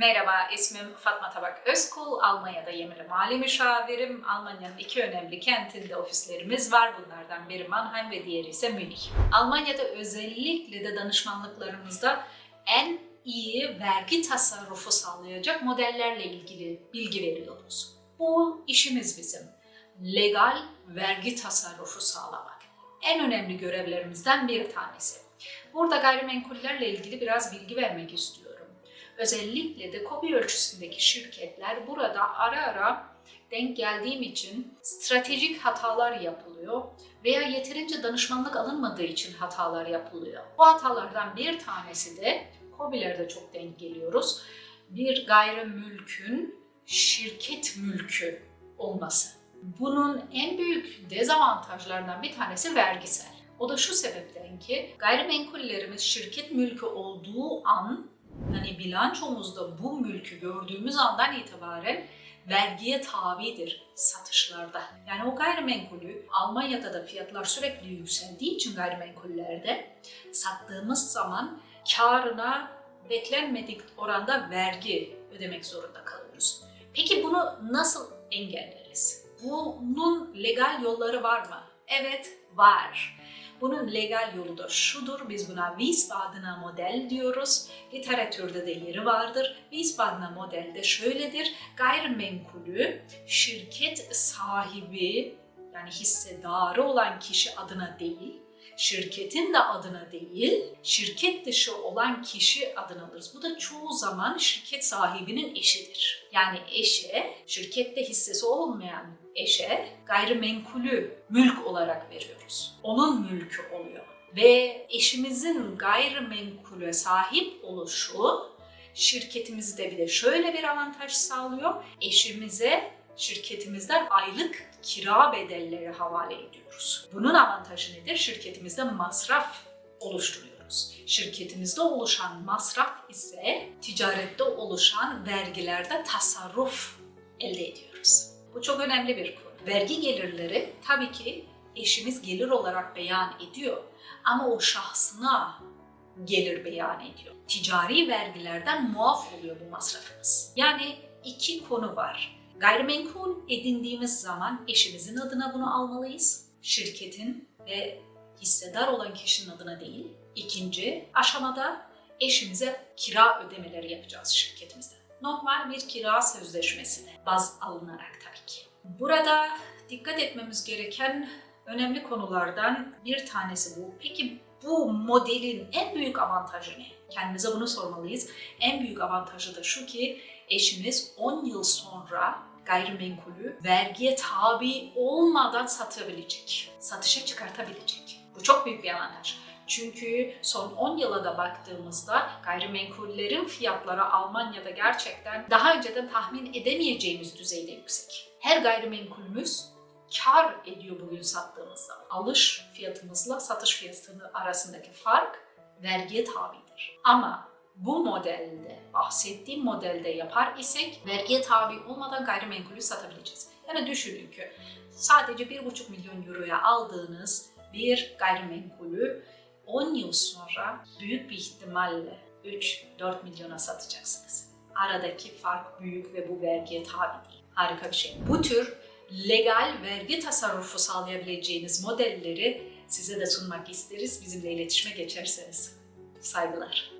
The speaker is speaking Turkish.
Merhaba, ismim Fatma Tabak Özkul. Almanya'da yeminli mali müşavirim. Almanya'nın iki önemli kentinde ofislerimiz var. Bunlardan biri Mannheim ve diğeri ise Münih. Almanya'da özellikle de danışmanlıklarımızda en iyi vergi tasarrufu sağlayacak modellerle ilgili bilgi veriyoruz. Bu işimiz bizim. Legal vergi tasarrufu sağlamak. En önemli görevlerimizden bir tanesi. Burada gayrimenkullerle ilgili biraz bilgi vermek istiyorum. Özellikle de KOBİ ölçüsündeki şirketler burada ara ara denk geldiğim için stratejik hatalar yapılıyor veya yeterince danışmanlık alınmadığı için hatalar yapılıyor. Bu hatalardan bir tanesi de KOBİ'lerde çok denk geliyoruz. Bir gayrimülkün şirket mülkü olması. Bunun en büyük dezavantajlarından bir tanesi vergisel. O da şu sebepten ki gayrimenkullerimiz şirket mülkü olduğu an yani bilançomuzda bu mülkü gördüğümüz andan itibaren vergiye tabidir satışlarda. Yani o gayrimenkulü Almanya'da da fiyatlar sürekli yükseldiği için gayrimenkullerde sattığımız zaman karına beklenmedik oranda vergi ödemek zorunda kalıyoruz. Peki bunu nasıl engelleriz? Bunun legal yolları var mı? Evet, var. Bunun legal yolu da şudur, biz buna Wiesbaden'a model diyoruz. Literatürde de yeri vardır. Wiesbaden'a model de şöyledir. Gayrimenkulü şirket sahibi yani hissedarı olan kişi adına değil, şirketin de adına değil, şirket dışı olan kişi adına alırız. Bu da çoğu zaman şirket sahibinin eşidir. Yani eşe, şirkette hissesi olmayan eşe gayrimenkulü mülk olarak veriyoruz. Onun mülkü oluyor. Ve eşimizin gayrimenkule sahip oluşu şirketimizde bir de şöyle bir avantaj sağlıyor. Eşimize şirketimizden aylık kira bedelleri havale ediyoruz. Bunun avantajı nedir? Şirketimizde masraf oluşturuyoruz. Şirketimizde oluşan masraf ise ticarette oluşan vergilerde tasarruf elde ediyoruz. Bu çok önemli bir konu. Vergi gelirleri tabii ki eşimiz gelir olarak beyan ediyor ama o şahsına gelir beyan ediyor. Ticari vergilerden muaf oluyor bu masrafımız. Yani iki konu var. Gayrimenkul edindiğimiz zaman eşimizin adına bunu almalıyız. Şirketin ve hissedar olan kişinin adına değil. İkinci aşamada eşimize kira ödemeleri yapacağız şirketimizde. Normal bir kira sözleşmesine baz alınarak tabii ki. Burada dikkat etmemiz gereken önemli konulardan bir tanesi bu. Peki bu modelin en büyük avantajı ne? Kendimize bunu sormalıyız. En büyük avantajı da şu ki eşimiz 10 yıl sonra gayrimenkulü vergiye tabi olmadan satabilecek, satışa çıkartabilecek. Bu çok büyük bir avantaj. Çünkü son 10 yıla da baktığımızda gayrimenkullerin fiyatları Almanya'da gerçekten daha önceden tahmin edemeyeceğimiz düzeyde yüksek. Her gayrimenkulümüz kar ediyor bugün sattığımızda. Alış fiyatımızla satış fiyatı arasındaki fark vergiye tabidir. Ama bu modelde, bahsettiğim modelde yapar isek vergiye tabi olmadan gayrimenkulü satabileceğiz. Yani düşünün ki sadece 1,5 milyon euroya aldığınız bir gayrimenkulü 10 yıl sonra büyük bir ihtimalle 3-4 milyona satacaksınız. Aradaki fark büyük ve bu vergiye tabi değil. Harika bir şey. Bu tür legal vergi tasarrufu sağlayabileceğiniz modelleri size de sunmak isteriz bizimle iletişime geçerseniz. Saygılar.